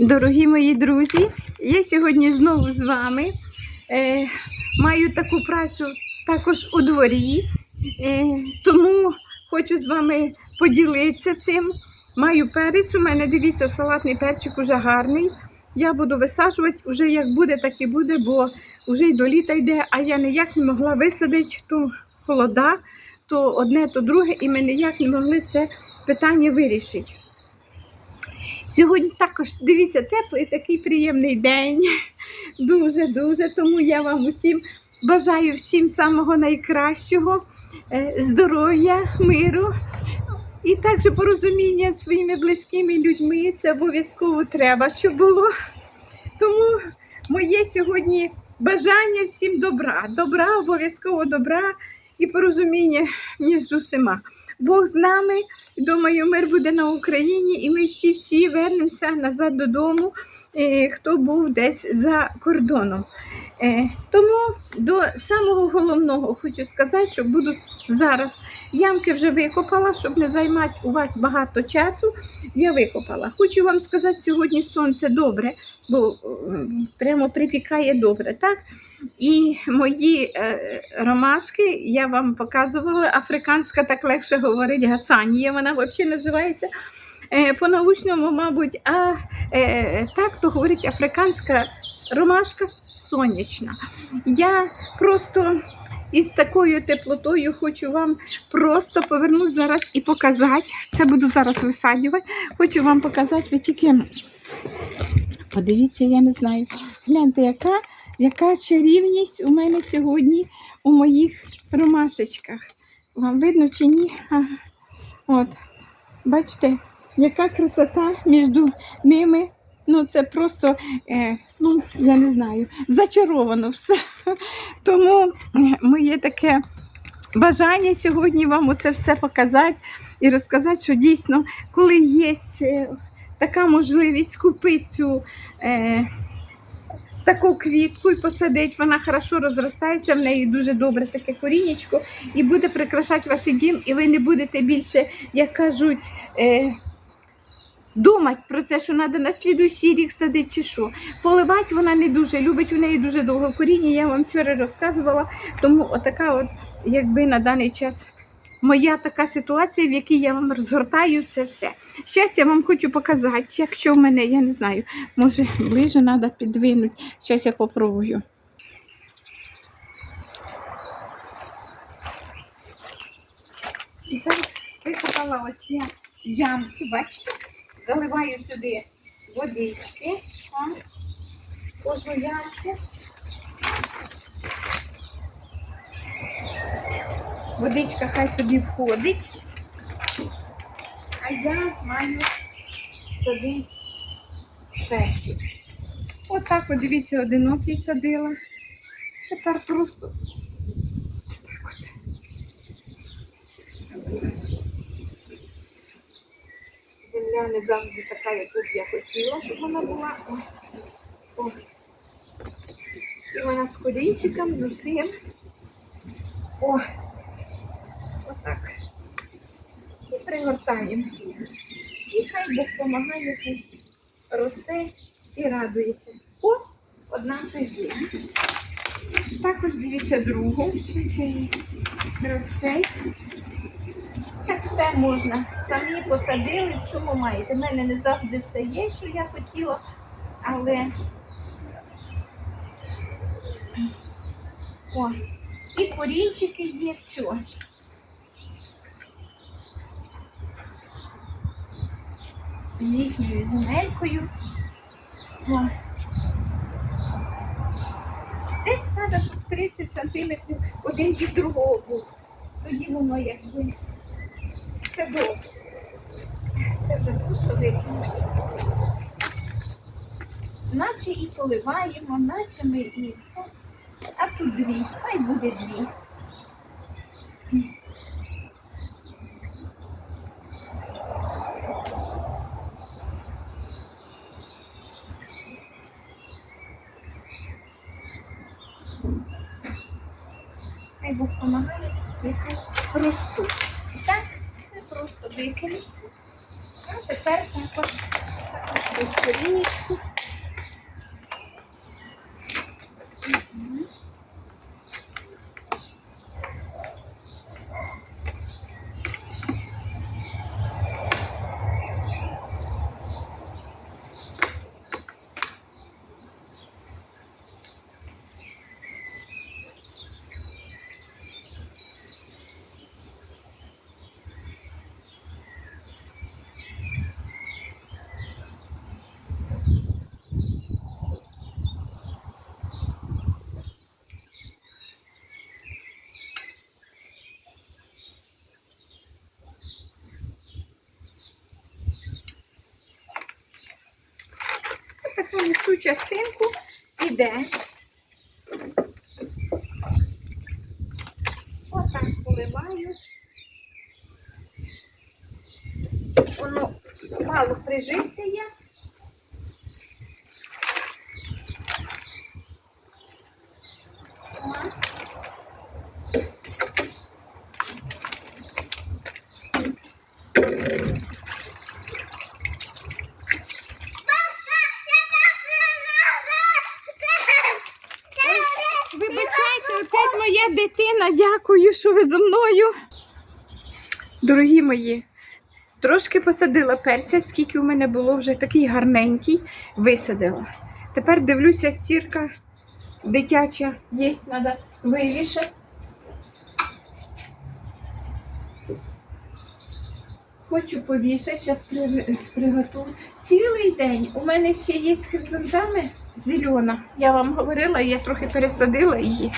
Дорогі мої друзі, я сьогодні знову з вами. Е, маю таку працю також у дворі, е, тому хочу з вами поділитися цим. Маю перець, у мене дивіться, салатний перчик уже гарний. Я буду висаджувати, уже як буде, так і буде, бо вже й до літа йде, а я ніяк не могла висадити то холода, то одне, то друге, і ми ніяк не могли це питання вирішити. Сьогодні також дивіться, теплий такий приємний день. Дуже, дуже. Тому я вам усім бажаю всім самого найкращого, е, здоров'я, миру. І також порозуміння з своїми близькими людьми. Це обов'язково треба, щоб було. Тому моє сьогодні бажання всім добра. Добра, обов'язково добра і порозуміння між усіма. Бог з нами. Думаю, мир буде на Україні, і ми всі-всі вернемося назад додому, е, хто був десь за кордоном. Е, Тому до самого головного хочу сказати, що буду зараз. Ямки вже викопала, щоб не займати у вас багато часу. Я викопала. Хочу вам сказати, сьогодні сонце добре, бо прямо припікає добре, так? І мої е, ромашки я вам показувала. Африканська так легше говорить, гацанія вона взагалі називається. Е, по-научному, мабуть, а е, так то говорить африканська ромашка сонячна. Я просто із такою теплотою хочу вам просто повернути зараз і показати. Це буду зараз висаджувати. Хочу вам показати, ви тільки подивіться, я не знаю. Гляньте, яка, яка чарівність у мене сьогодні у моїх ромашечках. Вам видно чи ні? Ага. От, бачите, яка красота між ними. Ну, це просто, е, ну, я не знаю, зачаровано все. Тому е, моє таке бажання сьогодні вам оце все показати і розказати, що дійсно, коли є е, така можливість купити цю е, таку квітку і посадити, вона хорошо розростається, в неї дуже добре таке корінечко і буде прикрашати ваш дім, і ви не будете більше, як кажуть, е, думати про це, що треба на слідуючий рік садити чи що. Поливати вона не дуже любить, у неї дуже довго коріння, я вам вчора розказувала, тому отака от, якби на даний час. Моя така ситуація, в якій я вам розгортаю це все. Зараз я вам хочу показати, якщо в мене, я не знаю, може ближче треба підвинути. Зараз я попробую. І так викопала ось я ямки, бачите? Заливаю сюди водички. Кожну ямку. Водичка хай собі входить. А я маю садити перчик. Отак, от, дивіться, одинокий садила. Тепер просто. Земля не завжди така, яку б я хотіла, щоб вона була. О. І вона з корінчиком, з усім. О, отак. І пригортаємо. І хай Бог допомагає, хай росте і радується. О, одна вже є. Також дивіться другу. Її. Так все можна. Самі посадили, в чому маєте. У мене не завжди все є, що я хотіла, але о, і корінчики є, все. З їхньою земелькою. Десь треба, щоб 30 сантиметрів один від другого був. Тоді воно якби все добре. Це вже просто викинуть. Наче і поливаємо, наче ми і все. А тут дві, хай буде дві. Хай Бог допомагає, просту. Так, все просто викинеться. А тепер також, також. Така частинку іде. Отак поливаю. Воно мало прижиться є. Вибачайте, опять моя дитина. Дякую, що ви зі мною. Дорогі мої, трошки посадила перця, скільки у мене було вже такий гарненький, висадила. Тепер дивлюся, стірка дитяча є, треба вивішати. Хочу повішати, зараз приготую. Цілий день у мене ще є хризантеми зелена. Я вам говорила, я трохи пересадила її.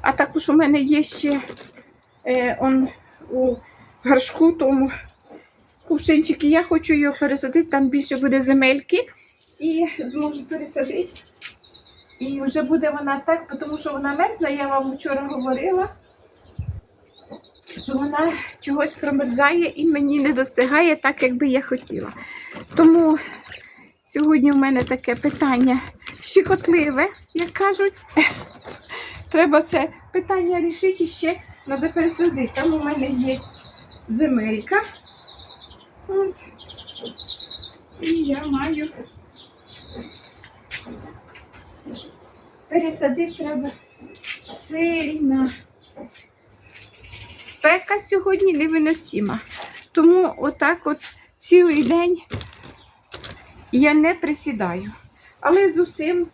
А також у мене є ще е, он, у горшку тому кувшинчик. Я хочу його пересадити, там більше буде земельки. І зможу пересадити. І вже буде вона так, тому що вона мерзла, я вам вчора говорила що вона чогось промерзає і мені не достигає так, як би я хотіла. Тому сьогодні в мене таке питання щекотливе, як кажуть. Треба це питання рішити і ще треба пересадити. Там у мене є земелька. От. І я маю пересадити треба сильно спека сьогодні невиносима. Тому отак от цілий день я не присідаю. Але з усім,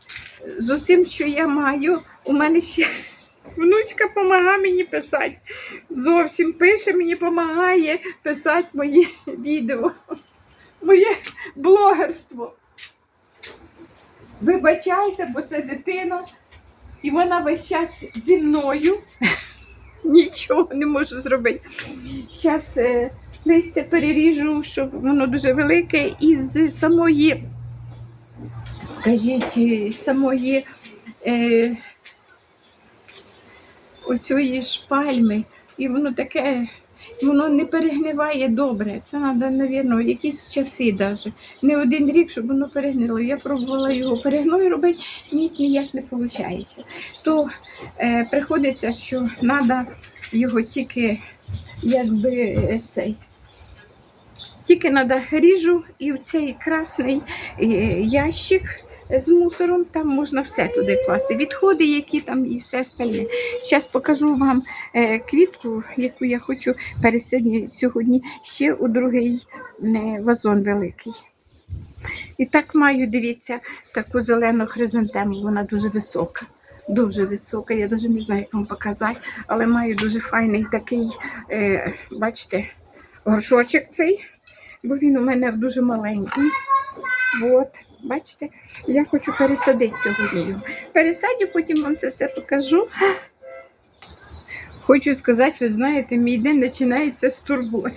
з усім, що я маю, у мене ще внучка допомагає мені писати. Зовсім пише, мені допомагає писати мої відео, моє блогерство. Вибачайте, бо це дитина, і вона весь час зі мною нічого не можу зробити. Зараз е, листя переріжу, щоб воно дуже велике, і з самої, скажіть, з самої е, оцієї шпальми, і воно таке. Воно не перегниває добре. Це треба, мабуть, якісь часи навіть. Не один рік, щоб воно перегнило. Я пробувала його перегною робити, ні, ніяк не виходить. То е, приходиться, що треба його тільки якби е, цей. Тільки треба ріжу і в цей красний е, ящик з мусором, там можна все туди класти. Відходи, які там і все остальне. Зараз покажу вам е, квітку, яку я хочу пересадити сьогодні ще у другий е, вазон великий. І так маю, дивіться, таку зелену хризантему, вона дуже висока. Дуже висока, я навіть не знаю, як вам показати, але маю дуже файний такий, е, бачите, горшочок цей, бо він у мене дуже маленький. От, бачите, я хочу пересадити сьогодні. Пересадю, потім вам це все покажу. Хочу сказати, ви знаєте, мій день починається з турбот.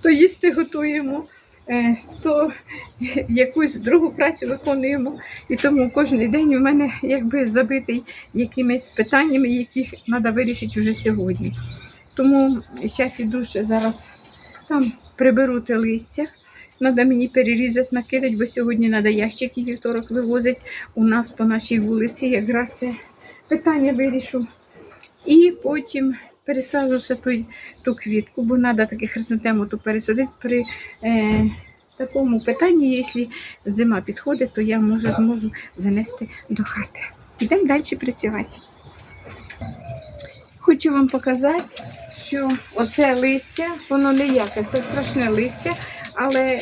То їсти готуємо, е, то якусь другу працю виконуємо. І тому кожен день у мене якби забитий якимись питаннями, які треба вирішити вже сьогодні. Тому зараз іду ще зараз там приберу те листя. Треба мені перерізати, накидати, бо сьогодні треба ящики вівторок вивозити у нас по нашій вулиці. Якраз це питання вирішу. І потім пересаджу ще ту, ту квітку, бо треба таки хризантему ту пересадити при е, такому питанні, якщо зима підходить, то я може зможу занести до хати. Йдемо далі працювати. Хочу вам показати, що оце листя, воно не яке, це страшне листя, але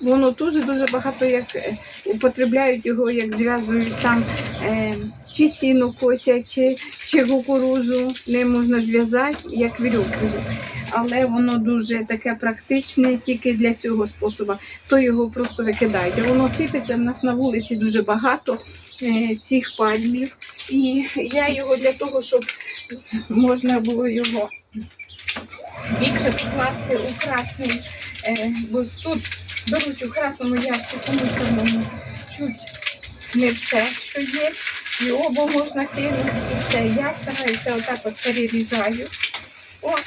воно дуже дуже багато як е, употребляють його, як зв'язують там е, чи сіно косять, чи, чи кукурузу не можна зв'язати, як вірьовкою. Але воно дуже таке практичне тільки для цього способу. То його просто викидають. Воно сипеться в нас на вулиці дуже багато е, цих пальмів. І я його для того, щоб можна було його більше покласти у красний, бо тут беруть у красному ящику мусорному чуть не все, що є. І оба можна кинути, і все. Я стараюся отак от перерізаю. От.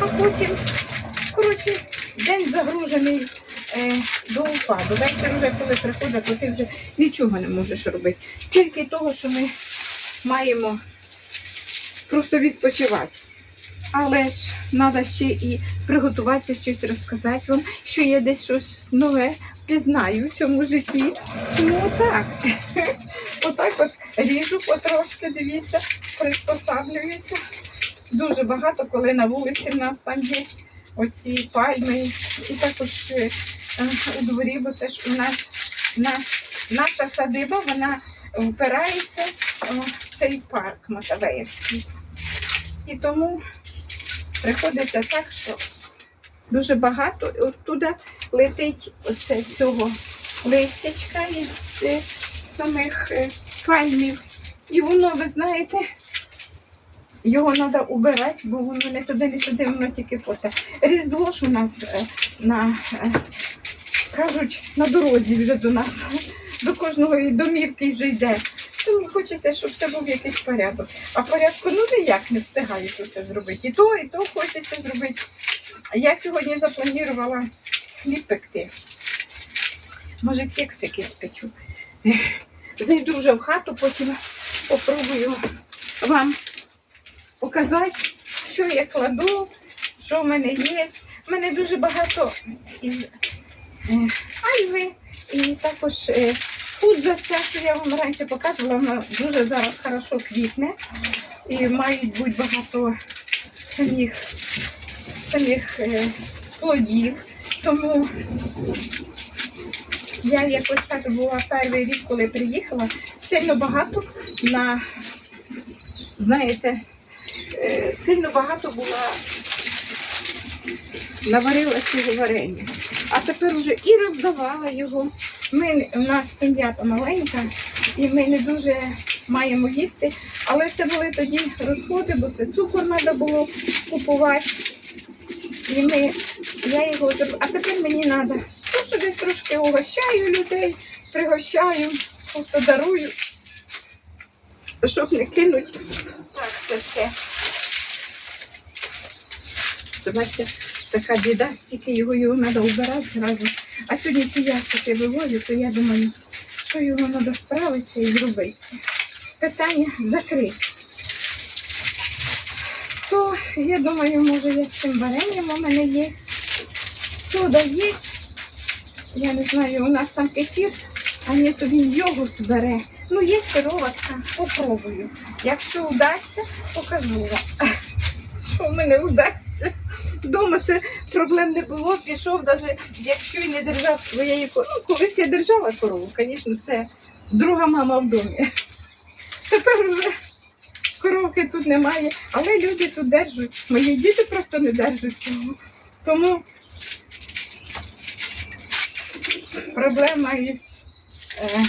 А потім, коротше, день загружений е, до упаду. Вечір вже коли приходить, то ти вже нічого не можеш робити. Тільки того, що ми маємо просто відпочивати. Але ж треба ще і приготуватися щось розказати вам, що я десь щось нове пізнаю в цьому житті. Тому отак. Отак от ріжу потрошки, дивіться, приспосаблююся. Дуже багато, коли на вулиці в нас там є оці пальми. І також е, е, у дворі, бо це ж у нас наш, наша садиба, вона впирається в цей парк Матавеївський. І тому приходиться так, що дуже багато і оттуда летить оце цього листячка із е, самих е, пальмів. І воно, ви знаєте, його треба убирати, бо воно не туди, не туди, воно тільки поте. Різдво ж у нас е, на, е, кажуть, на дорозі вже до нас, до кожної домівки вже йде. Тому хочеться, щоб це був якийсь порядок. А порядку ну ніяк не встигаю тут це зробити. І то, і то хочеться зробити. Я сьогодні запланувала хліб пекти. Може, кексики спечу. Зайду вже в хату, потім попробую вам показати, що я кладу, що в мене є. У мене дуже багато із е, айви і також е, фуджа ця, що я вам раніше показувала, вона дуже зараз хорошо квітне. І мають бути багато самих, самих е, плодів. Тому я якось так була перший рік, коли приїхала, сильно багато на, знаєте, е, сильно багато була наварила цього варення. А тепер вже і роздавала його. Ми, у нас сім'я та маленька, і ми не дуже маємо їсти. Але це були тоді розходи, бо це цукор треба було купувати. І ми, я його, а тепер мені треба. Просто десь трошки угощаю людей, пригощаю, просто дарую, щоб не кинуть. Так, це все. Це бачите, така біда, стільки його його треба вбирати зразу. А сьогодні ці ящики вивозю, то я думаю, що його треба справитися і зробити. Питання закрите. То я думаю, може я з цим варенням у мене є. Сода є. Я не знаю, у нас там кефір, а ні, то він йогурт бере. Ну, є сироватка, попробую. Якщо вдасться, покажу вам. Що в мене вдасться. Дома це проблем не було. Пішов, навіть якщо й не держав своєї корови. Ну, колись я держала корову, звісно, це друга мама в домі. Тепер вже коровки тут немає, але люди тут держать. Мої діти просто не держать цього. Тому проблема із е,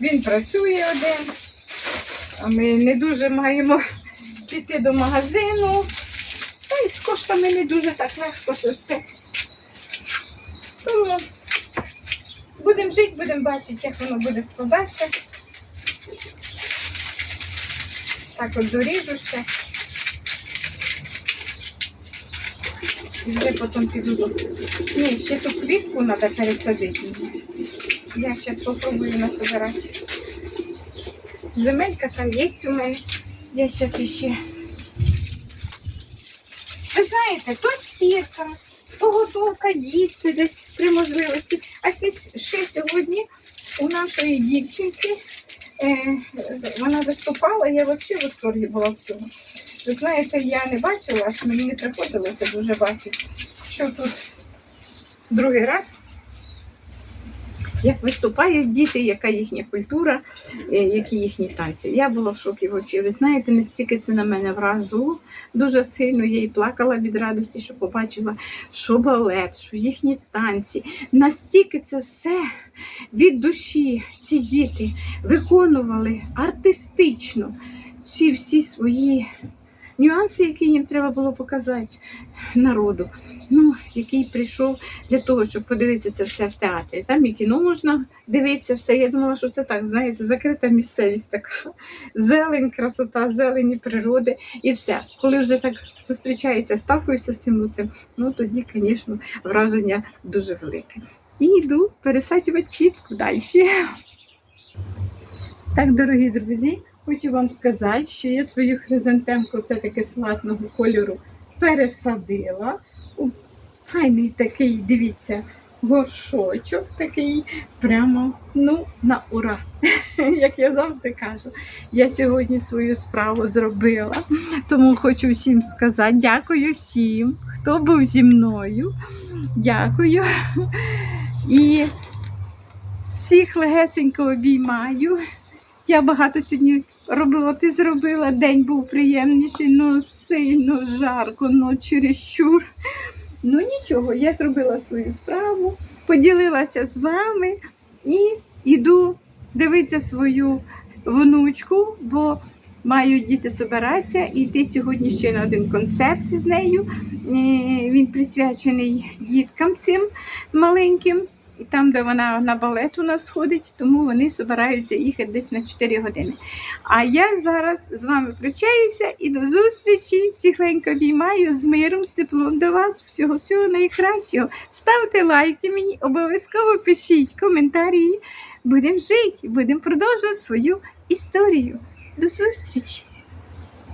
він працює один, а ми не дуже маємо піти до магазину. Й з коштами не дуже так легко це все. Тому будемо жити, будемо бачити, як воно буде складатися. Так от доріжу ще. І вже потім піду до. Ні, ще ту квітку треба пересадити. Я зараз спробую насобирати. Земелька там є у мене. Я зараз іще. Знаєте, то сірка, поготовка їсти десь при можливості. А ще сьогодні у нашої дівчинки е, вона виступала, я взагалі в восторгі була всього. Ви знаєте, я не бачила, аж мені не приходилося дуже бачити, що тут другий раз. Як виступають діти, яка їхня культура, е, які їхні танці. Я була в шокі взагалі. Ви знаєте, настільки це на мене вразило дуже сильно. Я і плакала від радості, що побачила, що балет, що їхні танці. Настільки це все від душі ці діти виконували артистично ці всі свої нюанси, які їм треба було показати народу. Ну, який прийшов для того, щоб подивитися все в театрі. Там і кіно можна дивитися все. Я думала, що це так, знаєте, закрита місцевість така. Зелень, красота, зелені природи і все. Коли вже так зустрічаєшся, сталкуєшся з цим усім, ну тоді, звісно, враження дуже велике. І йду пересаджувати квітку далі. Так, дорогі друзі, хочу вам сказати, що я свою хризантемку все-таки салатного кольору пересадила. Файний такий, дивіться, горшочок такий, прямо ну, на ура. Як я завжди кажу, я сьогодні свою справу зробила. Тому хочу всім сказати, дякую всім, хто був зі мною. Дякую. І всіх легесенько обіймаю. Я багато сьогодні робила, ти зробила. День був приємніший, ну сильно жарко, ну чересчур. Ну нічого, я зробила свою справу, поділилася з вами і йду дивитися свою внучку, бо мають діти збиратися і йти сьогодні ще на один концерт з нею. Е, Він присвячений діткам цим маленьким. І там, де вона на балет у нас ходить, тому вони збираються їхати десь на 4 години. А я зараз з вами прощаюся і до зустрічі. Всіх ленько обіймаю з миром, з теплом до вас. Всього всього найкращого. Ставте лайки мені, обов'язково пишіть коментарі. Будемо жити, будемо продовжувати свою історію. До зустрічі!